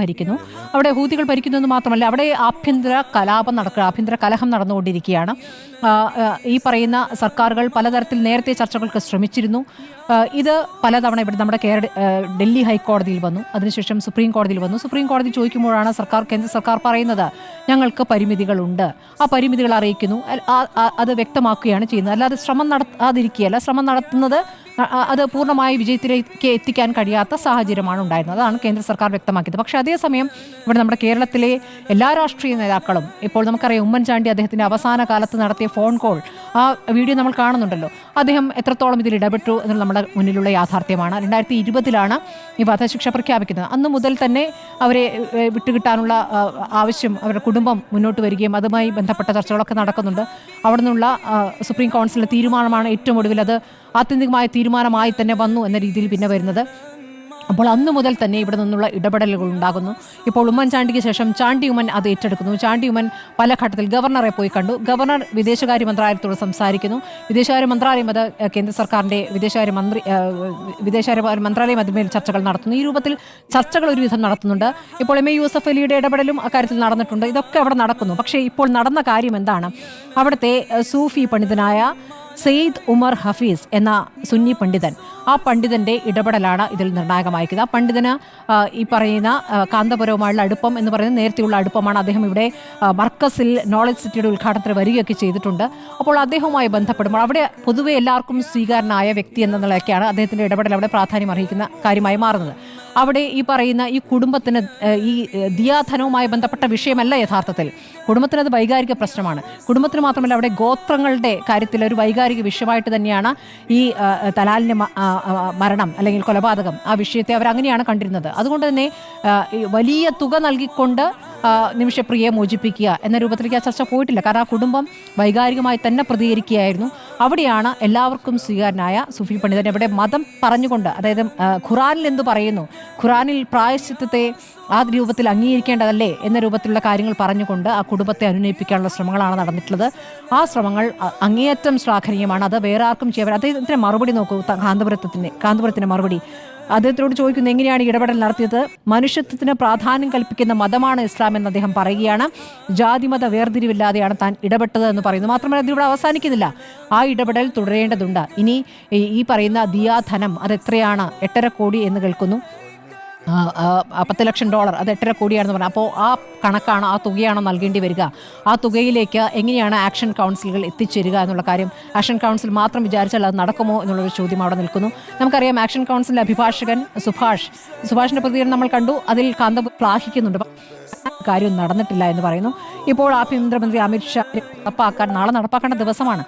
ഭരിക്കുന്നു. അവിടെ ഹൂതികൾ ഭരിക്കുന്നു എന്ന് മാത്രമല്ല അവിടെ ആഭ്യന്തര കലാപം നടക്കുക ആഭ്യന്തര കലഹം നടന്നുകൊണ്ടിരിക്കുകയാണ്. ഈ പറയുന്ന സർക്കാരുകൾ പലതരത്തിൽ നേരത്തെ ചർച്ചകൾക്ക് ശ്രമിച്ചിരുന്നു. ഇത് പലതവണ ഇവിടെ നമ്മുടെ കേരള ഡൽഹി ഹൈക്കോടതിയിൽ വന്നു. അതിനുശേഷം സുപ്രീം കോടതിയിൽ വന്നു. സുപ്രീം കോടതി ചോദിക്കുമ്പോഴാണ് സർക്കാർ കേന്ദ്ര സർക്കാർ പറയുന്നത് ഞങ്ങൾക്ക് പരിമിതികളുണ്ട്. ആ പരിമിതികൾ അറിയിക്കുന്നു. അത് വ്യക്തമാക്കുകയാണ് ചെയ്യുന്നത്. അല്ലാതെ ശ്രമം നടത്താതിരിക്കുകയല്ല ശ്രമം നടത്തുന്നത് അത് പൂർണമായി വിജയത്തിലേക്ക് എത്തിക്കാൻ കഴിയാത്ത സാഹചര്യമാണ് ഉണ്ടായിരുന്നത്. അതാണ് കേന്ദ്ര സർക്കാർ വ്യക്തമാക്കിയത്. പക്ഷേ അതേസമയം ഇവിടെ നമ്മുടെ കേരളത്തിലെ എല്ലാ രാഷ്ട്രീയ നേതാക്കളും ഇപ്പോൾ നമുക്കറിയാം ഉമ്മൻചാണ്ടി അദ്ദേഹത്തിന്റെ അവസാന കാലത്ത് നടത്തിയ ഫോൺ കോൾ ആ വീഡിയോ നമ്മൾ കാണുന്നുണ്ടല്ലോ. അദ്ദേഹം എത്രത്തോളം ഇതിൽ ഇടപെട്ടു എന്നുള്ള നമ്മുടെ മുന്നിലുള്ള യാഥാർത്ഥ്യമാണ്. രണ്ടായിരത്തി ഇരുപതിലാണ് ഈ വധശിക്ഷ പ്രഖ്യാപിക്കുന്നത്. അന്ന് മുതൽ തന്നെ അവരെ വിട്ടുകിട്ടാനുള്ള ആവശ്യം അവരുടെ കുടുംബം മുന്നോട്ട് വരികയും അതുമായി ബന്ധപ്പെട്ട ചർച്ചകളൊക്കെ നടക്കുന്നുണ്ട്. അവിടെ നിന്നുള്ള സുപ്രീം കൗൺസിലിന്റെ തീരുമാനമാണ് ഏറ്റവും ഒടുവിൽ അത് ആത്യന്തികമായ തീരുമാനമായി തന്നെ വന്നു എന്ന രീതിയിൽ പിന്നെ വരുന്നത്. അപ്പോൾ അന്ന് മുതൽ തന്നെ ഇവിടെ നിന്നുള്ള ഇടപെടലുകൾ ഉണ്ടാകുന്നു. ഇപ്പോൾ ഉമ്മൻചാണ്ടിക്ക് ശേഷം ചാണ്ടിയുമൻ അത് ഏറ്റെടുക്കുന്നു. ചാണ്ടിയുമൻ പല ഘട്ടത്തിൽ ഗവർണറെ പോയി കണ്ടു. ഗവർണർ വിദേശകാര്യ മന്ത്രാലയത്തോട് സംസാരിക്കുന്നു. വിദേശകാര്യ മന്ത്രാലയം അത് കേന്ദ്ര സർക്കാരിന്റെ വിദേശകാര്യ മന്ത്രി വിദേശകാര്യ മന്ത്രാലയം അതിന്മേൽ ചർച്ചകൾ നടത്തുന്നു. ഈ രൂപത്തിൽ ചർച്ചകൾ ഒരുവിധം നടത്തുന്നുണ്ട്. ഇപ്പോൾ എം. എ. യൂസഫ് അലിയുടെ ഇടപെടലും അക്കാര്യത്തിൽ നടന്നിട്ടുണ്ട്. ഇതൊക്കെ അവിടെ നടക്കുന്നു. പക്ഷേ ഇപ്പോൾ നടന്ന കാര്യം എന്താണ്? അവിടുത്തെ സൂഫി പണ്ഡിതനായ സെയ്ദ് ഉമർ ഹഫീസ് എന്ന സുന്നി പണ്ഡിതൻ. ആ പണ്ഡിതന്റെ ഇടപെടലാണ് ഇതിൽ നിർണായകമായിരിക്കുന്നത്. ആ പണ്ഡിതന് ഈ പറയുന്ന കാന്തപുരവുമായുള്ള അടുപ്പം എന്ന് പറയുന്നത് നേരത്തെയുള്ള അടുപ്പമാണ്. അദ്ദേഹം ഇവിടെ മർക്കസിൽ നോളജ് സിറ്റിയുടെ ഉദ്ഘാടനത്തിന് വരികയൊക്കെ ചെയ്തിട്ടുണ്ട്. അപ്പോൾ അദ്ദേഹവുമായി ബന്ധപ്പെടുമ്പോൾ അവിടെ പൊതുവെ എല്ലാവർക്കും സ്വീകാരനായ വ്യക്തി എന്നുള്ളതൊക്കെയാണ് അദ്ദേഹത്തിന്റെ ഇടപെടൽ അവിടെ പ്രാധാന്യം അർഹിക്കുന്ന കാര്യമായി മാറുന്നത്. അവിടെ ഈ പറയുന്ന ഈ കുടുംബത്തിന് ഈ ദിയാധനവുമായി ബന്ധപ്പെട്ട വിഷയമല്ല യഥാർത്ഥത്തിൽ. കുടുംബത്തിനത് വൈകാരിക പ്രശ്നമാണ്. കുടുംബത്തിന് മാത്രമല്ല അവിടെ ഗോത്രങ്ങളുടെ കാര്യത്തിൽ ഒരു വൈകാരിക വിഷയമായിട്ട് തന്നെയാണ് ഈ തലാലിന്റെ മരണം അല്ലെങ്കിൽ കൊലപാതകം ആ വിഷയത്തെ അവർ അങ്ങനെയാണ് കണ്ടിരുന്നത്. അതുകൊണ്ട് തന്നെ വലിയ തുക നൽകിക്കൊണ്ട് നിമിഷപ്രിയയെ മോചിപ്പിക്കുക എന്ന രൂപത്തിലേക്ക് ആ ചർച്ച പോയിട്ടില്ല. കാരണം ആ കുടുംബം വൈകാരികമായി തന്നെ പ്രതികരിക്കുകയായിരുന്നു. അവിടെയാണ് എല്ലാവർക്കും സ്വീകാരനായ സുഫി പണ്ഡിതൻ. ഇവിടെ മതം പറഞ്ഞുകൊണ്ട് അതായത് ഖുറാനിൽ എന്ത് പറയുന്നു? ഖുറാനിൽ പ്രായശ്ചിത്തത്തെ ആ രൂപത്തിൽ അംഗീകരിക്കേണ്ടതല്ലേ എന്ന രൂപത്തിലുള്ള കാര്യങ്ങൾ പറഞ്ഞുകൊണ്ട് ആ കുടുംബത്തെ അനുനയിപ്പിക്കാനുള്ള ശ്രമങ്ങളാണ് നടന്നിട്ടുള്ളത്. ആ ശ്രമങ്ങൾ അങ്ങേയറ്റം ശ്ലാഘനീയമാണ്. അത് വേറെ ആർക്കും ചെയ്യാൻ അദ്ദേഹത്തിന്റെ മറുപടി നോക്കൂ കാന്തപുരത്തിന്റെ കാന്തപുരത്തിന്റെ മറുപടി. അദ്ദേഹത്തോട് ചോദിക്കുന്നു എങ്ങനെയാണ് ഇടപെടൽ നടത്തിയത്? മനുഷ്യത്വത്തിന് പ്രാധാന്യം കൽപ്പിക്കുന്ന മതമാണ് ഇസ്ലാം എന്ന് അദ്ദേഹം പറയുകയാണ്. ജാതിമത വേർതിരിവില്ലാതെയാണ് താൻ ഇടപെട്ടത് എന്ന് പറയുന്നു. മാത്രമല്ല അതിവിടെ അവസാനിക്കുന്നില്ല. ആ ഇടപെടൽ തുടരേണ്ടതുണ്ട്. ഇനി ഈ- പറയുന്ന ദിയാധനം അത് എത്രയാണ് എട്ടര കോടി എന്ന് കേൾക്കുന്നു. പത്ത് ലക്ഷം ഡോളർ അത് എട്ടര കോടിയാണെന്ന് പറഞ്ഞു. അപ്പോൾ ആ കണക്കാണ് ആ തുകയാണോ നൽകേണ്ടി വരിക. ആ തുകയിലേക്ക് എങ്ങനെയാണ് ആക്ഷൻ കൗൺസിലുകൾ എത്തിച്ചേരുക എന്നുള്ള കാര്യം ആക്ഷൻ കൗൺസിൽ മാത്രം വിചാരിച്ചാൽ അത് നടക്കുമോ എന്നുള്ളൊരു ചോദ്യം അവിടെ നിൽക്കുന്നു. നമുക്കറിയാം ആക്ഷൻ കൗൺസിലിന്റെ അഭിഭാഷകൻ സുഭാഷ് സുഭാഷിന്റെ പ്രതികരണം നമ്മൾ കണ്ടു. അതിൽ കാന്തം പ്ലാഹിക്കുന്നുണ്ട് കാര്യം നടന്നിട്ടില്ല എന്ന് പറയുന്നു. ഇപ്പോൾ ആഭ്യന്തരമന്ത്രി അമിത്ഷാ നടപ്പാക്കാൻ നാളെ നടപ്പാക്കേണ്ട ദിവസമാണ്.